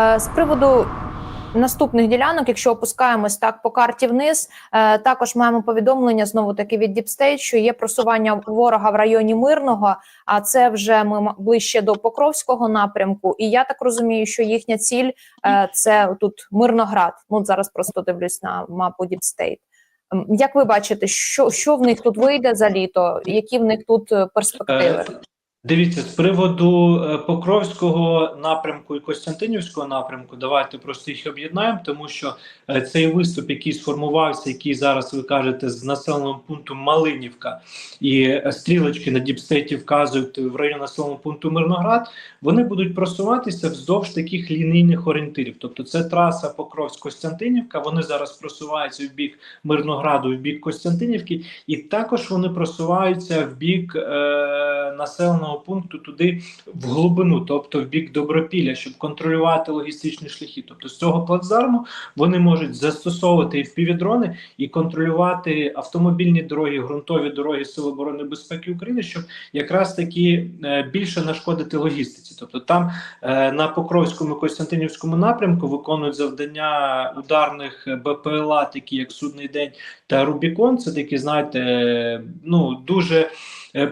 Е, З приводу наступних ділянок, якщо опускаємось так по карті вниз, е, також маємо повідомлення знову таки від State, що є просування ворога в районі Мирного, а це вже ми ближче до Покровського напрямку. І я так розумію, що їхня ціль е, це тут Мирноград. Ну зараз просто дивлюсь на мапу State. Як ви бачите, що, що в них тут вийде за літо? Які в них тут перспективи? Дивіться, з приводу е, Покровського напрямку і Костянтинівського напрямку, давайте просто їх об'єднаємо, тому що е, цей виступ, який сформувався, який зараз ви кажете з населеного пункту Малинівка, і е, стрілочки на діпстейті вказують в район населеного пункту Мирноград, вони будуть просуватися вздовж таких лінійних орієнтирів. Тобто це траса Покровськ-Костянтинівка. Вони зараз просуваються в бік Мирнограду, в бік Костянтинівки, і також вони просуваються в бік е, населеного пункту туди в глибину, тобто в бік Добропілля, щоб контролювати логістичні шляхи. Тобто з цього плацдарму вони можуть застосовувати і впівдрони і контролювати автомобільні дороги, ґрунтові дороги Сил оборони безпеки України, щоб якраз таки е, більше нашкодити логістиці. Тобто там е, на Покровському і Костянтинівському напрямку виконують завдання ударних БПЛА, такі як Судний день та Рубікон. Це такі, знаєте, е, ну дуже е,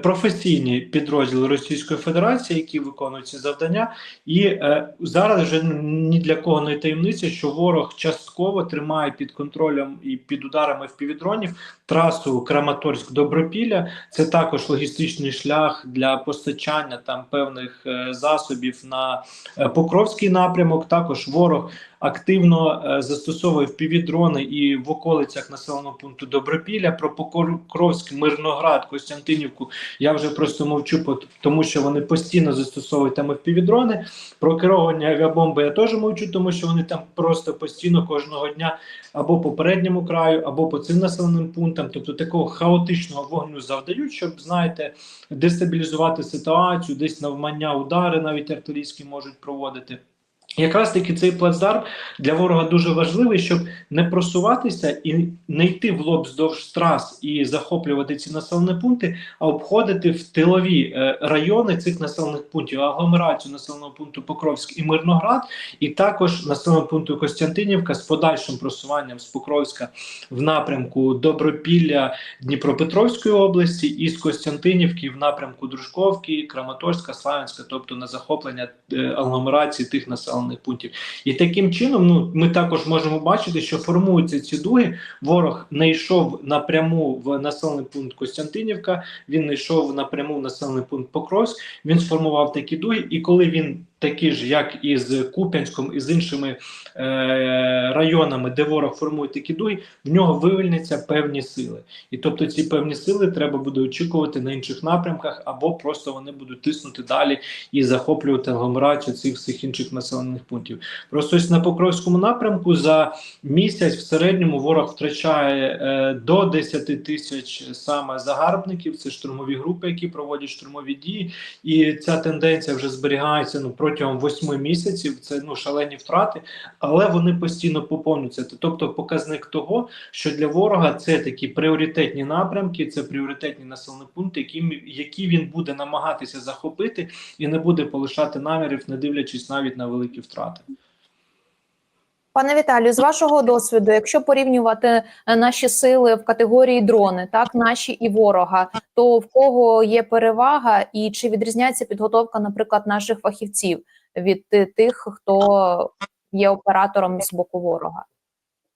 професійні підрозділи Російської Федерації, які виконують ці завдання. І е, зараз вже ні для кого не таємниця, що ворог частково тримає під контролем і під ударами впівдронів трасу Краматорськ-Добропілля. Це також логістичний шлях для постачання там певних е, засобів на е, Покровський напрямок. Також ворог активно е, застосовує впівдрони і в околицях населеного пункту Добропілля. Про Покровськ, Мирноград, Костянтинівку я вже просто мовчу, тому що вони постійно застосовують там впівдрони. Про керовані авіабомби я теж мовчу, тому що вони там просто постійно кожного дня або по передньому краю, або по цим населеним пунктам, тобто такого хаотичного вогню завдають, щоб знаєте, дестабілізувати ситуацію, десь навмання удари навіть артилерійські можуть проводити. Якраз таки цей плацдарм для ворога дуже важливий, щоб не просуватися і не йти в лоб вздовж трас і захоплювати ці населені пункти, а обходити в тилові е, райони цих населених пунктів, агломерацію населеного пункту Покровськ і Мирноград, і також населеного пункту Костянтинівка з подальшим просуванням з Покровська в напрямку Добропілля Дніпропетровської області і з Костянтинівки в напрямку Дружковки, Краматорська, Славянська, тобто на захоплення е, агломерації тих населених пунктів. І таким чином, ну ми також можемо бачити, що формуються ці дуги. Ворог не йшов напряму в населений пункт Костянтинівка, він не йшов напряму в населений пункт Покровськ. Він сформував такі дуги, і коли він такі ж, як і з Куп'янськом і з іншими е, районами, де ворог формує такі дуги, в нього вивільняться певні сили. І тобто ці певні сили треба буде очікувати на інших напрямках, або просто вони будуть тиснути далі і захоплювати агломерацію цих всіх інших населених пунктів. Просто ось на Покровському напрямку за місяць в середньому ворог втрачає е, до 10 тисяч саме загарбників. Це штурмові групи, які проводять штурмові дії, і ця тенденція вже зберігається ну протягом 8 місяців. Це ну шалені втрати, але вони постійно поповнюються. Тобто показник того, що для ворога це такі пріоритетні напрямки, це пріоритетні населені пункти, які, які він буде намагатися захопити і не буде полишати намірів, не дивлячись навіть на великі втрати. Пане Віталію, з вашого досвіду, якщо порівнювати е, наші сили в категорії дрони, так наші і ворога, то в кого є перевага, і чи відрізняється підготовка, наприклад, наших фахівців від е, тих, хто є оператором з боку ворога?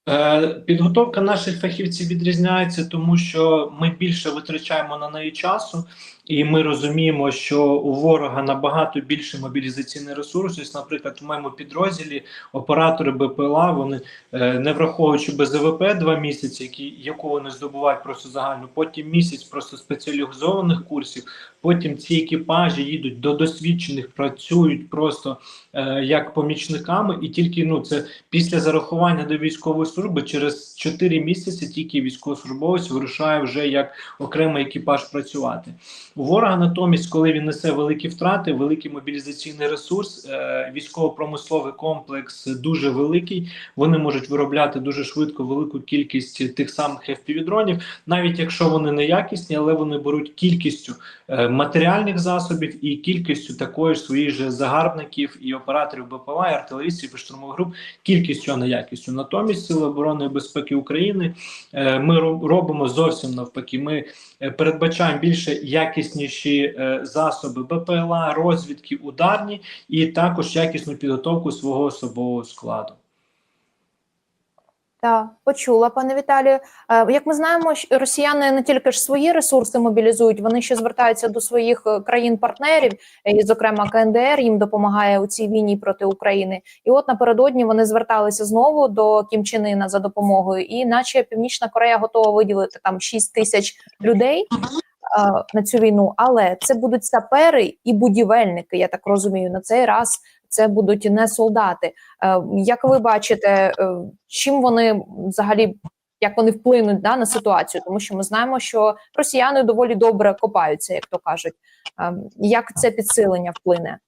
Е, Підготовка наших фахівців відрізняється, тому що ми більше витрачаємо на неї часу, і ми розуміємо, що у ворога набагато більше мобілізаційний ресурс. Наприклад, у моєму підрозділі оператори БПЛА, вони е, не враховуючи БЗВП два місяці, які яку вони здобувають просто загальну, потім місяць просто спеціалізованих курсів. Потім ці екіпажі їдуть до досвідчених, працюють просто е, як помічниками, і тільки ну це після зарахування до військової служби через 4 місяці тільки військовослужбовець вирушає вже як окремий екіпаж працювати. Ворога натомість, коли він несе великі втрати, великий мобілізаційний ресурс, е, військово-промисловий комплекс дуже великий. Вони можуть виробляти дуже швидко велику кількість тих самих FPV-дронів, навіть якщо вони не якісні, але вони беруть кількістю е, матеріальних засобів і кількістю такої ж своїх же загарбників і операторів БПЛА, і артилерістів і штурмових груп, кількістю, а не якістю. Натомість Сили оборони і безпеки України е, ми робимо зовсім навпаки. Ми передбачаємо більше якісніші е, засоби БПЛА, розвідки, ударні і також якісну підготовку свого особового складу. Так, почула, пане Віталію. Е, Як ми знаємо, росіяни не тільки ж свої ресурси мобілізують, вони ще звертаються до своїх е, країн-партнерів, і, зокрема, КНДР їм допомагає у цій війні проти України. І от напередодні вони зверталися знову до Кім Чен Ына за допомогою, і наче Північна Корея готова виділити там 6 тисяч людей. На цю війну, але це будуть сапери і будівельники. Я так розумію. На цей раз це будуть не солдати. Е, Як ви бачите, е, чим вони взагалі як вони вплинуть да, на ситуацію? Тому що ми знаємо, що росіяни доволі добре копаються, як то кажуть. Е, Як це підсилення вплине?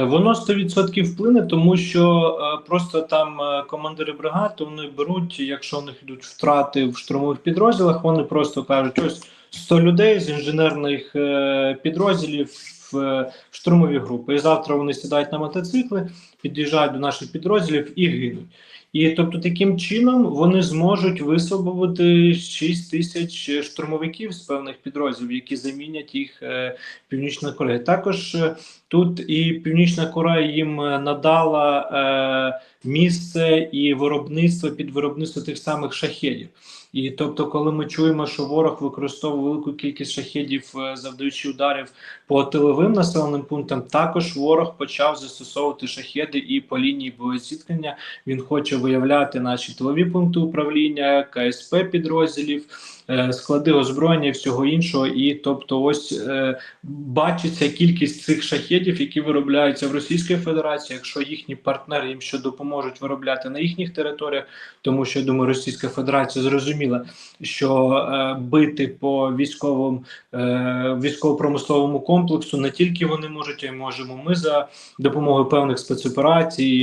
Воно 100% вплине, тому що просто там командири бригад вони беруть, якщо у них йдуть втрати в штурмових підрозділах, вони просто кажуть: ось 100 людей з інженерних е, підрозділів в е, штурмові групи. І завтра вони сідають на мотоцикли, під'їжджають до наших підрозділів і гинуть. І тобто таким чином вони зможуть висвободити 6 тисяч штурмовиків з певних підрозділів, які замінять їх е, Північна Корея. Також е, Тут і Північна Корея їм е, надала е, місце і виробництво під виробництво тих самих шахедів. І тобто, коли ми чуємо, що ворог використовує велику кількість шахедів, е, завдаючи ударів по тиловим населеним пунктам, також ворог почав застосовувати шахеди і по лінії боєзіткнення. Він хоче виявляти наші тилові пункти управління, КСП підрозділів, е, склади озброєння і всього іншого. І тобто, ось е, бачиться кількість цих шахедів, які виробляються в Російській Федерації, якщо їхні партнери їм ще допоможуть виробляти на їхніх територіях, тому що я думаю, Російська Федерація зрозуміла, що е, бити по військовому військово-промисловому комплексу не тільки вони можуть, а й можемо ми за допомогою певних спецоперацій,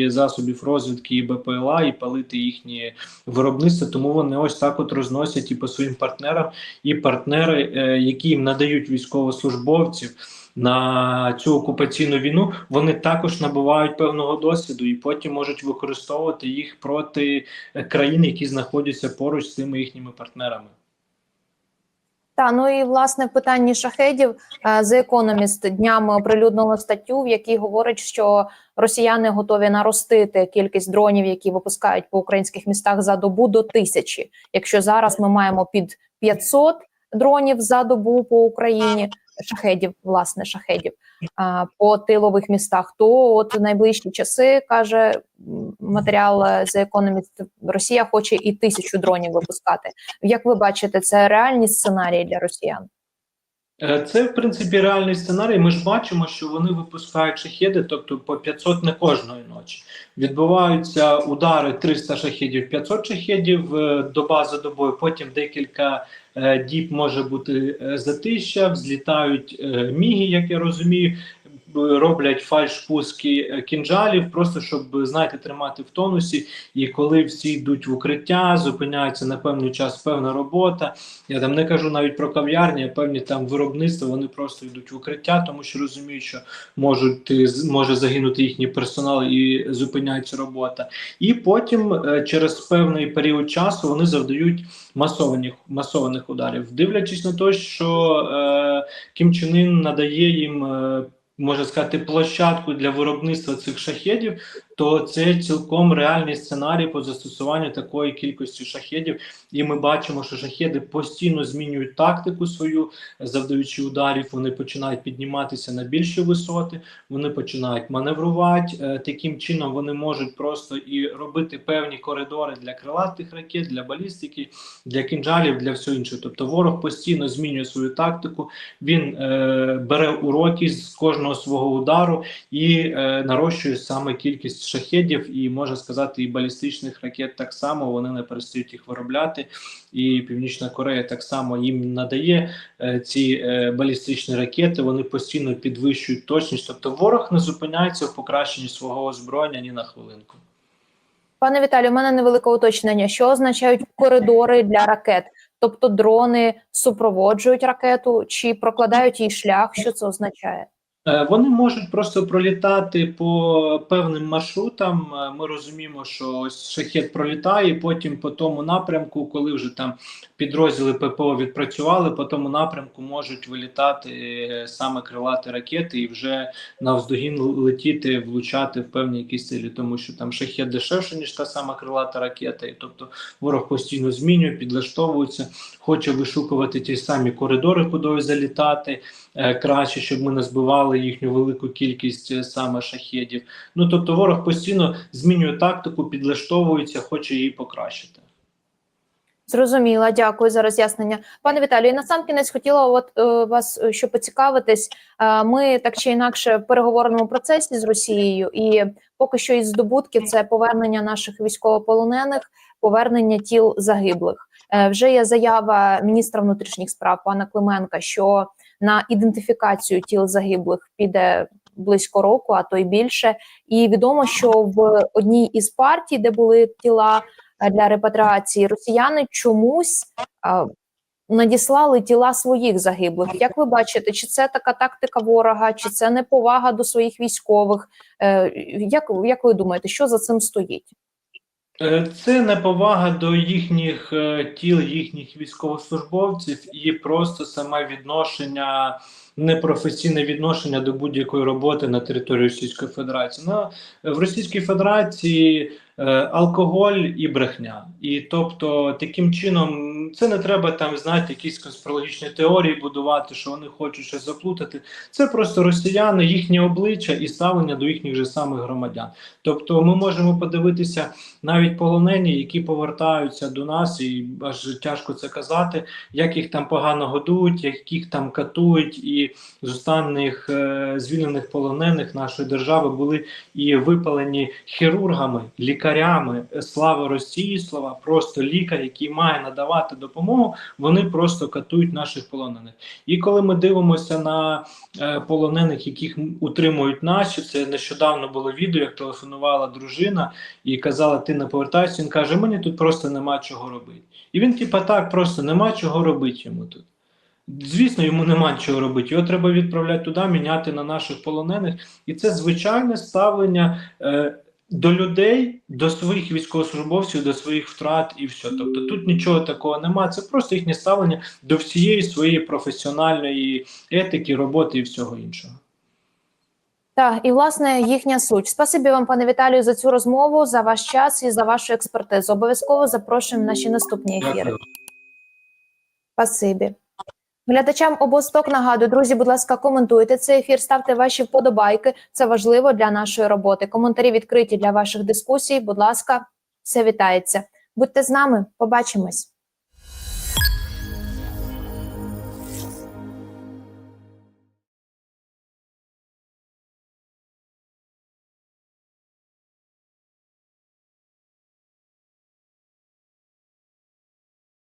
засобів розвідки і БПЛА, і палити їхні виробництва. Тому вони ось так от розносять і по своїм партнерам, і партнери, е, які їм надають військовослужбовців. На цю окупаційну війну вони також набувають певного досвіду і потім можуть використовувати їх проти е, країн, які знаходяться поруч з цими їхніми партнерами. Та ну і власне в питанні шахедів е, The Economist днями оприлюднило статтю, в якій говорить, що росіяни готові наростити кількість дронів, які випускають по українських містах за добу до тисячі. Якщо зараз ми маємо під 500 дронів за добу по Україні, шахедів, власне, шахедів по тилових містах, то от в найближчі часи каже матеріал е, The Economist, Росія хоче і тисячу дронів випускати. Як ви бачите, це реальні сценарії для росіян? Е, Це в принципі реальний сценарій. Ми ж бачимо, що вони випускають шахеди, тобто по 500 не кожної ночі. Відбуваються удари 300 шахідів, 500 шахідів до доба за добою. Потім декілька е, діб може бути е, затища, взлітають е, міги, як я розумію. Роблять фальш-пуски е, кінжалів, просто щоб знаєте, тримати в тонусі. І коли всі йдуть в укриття, зупиняється на певний час певна робота. Я там не кажу навіть про кав'ярні, а певні там виробництва, вони просто йдуть в укриття, тому що розуміють, що можуть може загинути їхній персонал і зупиняється робота. І потім е, через певний період часу вони завдають масованих масованих ударів, дивлячись на те, що е, Кім Чен Ін надає їм. Е, Можна сказати, площадку для виробництва цих шахедів, то це цілком реальний сценарій по застосуванню такої кількості шахедів. І ми бачимо, що шахеди постійно змінюють тактику свою, завдаючи ударів. Вони починають підніматися на більші висоти, вони починають маневрувати. Е, Таким чином вони можуть просто і робити певні коридори для крилатих ракет, для балістики, для кінжалів, для всього іншого. Тобто ворог постійно змінює свою тактику. Він е, бере уроки з кожного свого удару і е, нарощує саме кількість шахедів, і можна сказати, і балістичних ракет так само вони не перестають їх виробляти. І Північна Корея так само їм надає е, ці е, балістичні ракети. Вони постійно підвищують точність. Тобто ворог не зупиняється в покращенні свого озброєння ні на хвилинку. Пане Віталію, у мене невелике уточнення. Що означають коридори для ракет? Тобто дрони супроводжують ракету чи прокладають їй шлях? Що це означає? Е, Вони можуть просто пролітати по певним маршрутам. Е, Ми розуміємо, що ось шахет пролітає, потім по тому напрямку, коли вже там підрозділи ППО відпрацювали, по тому напрямку можуть вилітати е, саме крилаті ракети і вже навздогін летіти, влучати в певні якісь цілі, тому що там шахет дешевше, ніж та сама крилата ракета, і тобто ворог постійно змінює, підлаштовується, хоче вишукувати ті самі коридори, куди залітати краще, щоб ми не збивали їхню велику кількість е, саме шахедів. Ну тобто, ворог постійно змінює тактику, підлаштовується, хоче її покращити. Зрозуміла, дякую за роз'яснення. Пане Віталію, на сам кінець хотіла от е, вас е, що поцікавитись. Е, ми так чи інакше в переговорному процесі з Росією, і поки що із здобутків це повернення наших військовополонених, повернення тіл загиблих. Е, вже є заява міністра внутрішніх справ пана Клименка, що на ідентифікацію тіл загиблих піде близько року, а то й більше. І відомо, що в одній із партій, де були тіла для репатріації, росіяни чомусь надіслали тіла своїх загиблих. Як ви бачите, чи це така тактика ворога, чи це неповага до своїх військових? Е, як, як ви думаєте, що за цим стоїть? Е, Це неповага до їхніх е, тіл, їхніх військовослужбовців і просто саме відношення, непрофесійне відношення до будь-якої роботи на території Російської Федерації. Ну, в Російській Федерації е, алкоголь і брехня. І тобто, таким чином, це не треба там знаєте, якісь конспірологічні теорії будувати, що вони хочуть щось заплутати. Це просто росіяни, їхнє обличчя і ставлення до їхніх же самих громадян. Тобто, ми можемо подивитися навіть полонені, які повертаються до нас, і аж тяжко це казати, як їх там погано годують, як їх там катують, і з останніх е, звільнених полонених нашої держави були і випалені хірургами, лікарями. Слава Росії, слова, просто лікар, який має надавати допомогу, вони просто катують наших полонених. І коли ми дивимося на е, полонених, яких утримують наші, це нещодавно було відео, як телефонувала дружина і казала, ти не повертайся. Він каже, мені тут просто нема чого робити. І він, типа, так, просто нема чого робити йому тут. Звісно, йому нема чого робити. Його треба відправляти туди, міняти на наших полонених. І це звичайне ставлення е, до людей, до своїх військовослужбовців, до своїх втрат і все. Тобто тут нічого такого немає. Це просто їхнє ставлення до всієї своєї професіональної етики, роботи і всього іншого. Так, і власне їхня суть. Спасибі вам, пане Віталію, за цю розмову, за ваш час і за вашу експертизу. Обов'язково запрошуємо наші наступні ефіри. Дякую. Спасибі. Глядачам обосток нагадую, друзі, будь ласка, коментуйте цей ефір, ставте ваші вподобайки. Це важливо для нашої роботи. Коментарі відкриті для ваших дискусій. Будь ласка, все вітається. Будьте з нами, побачимось.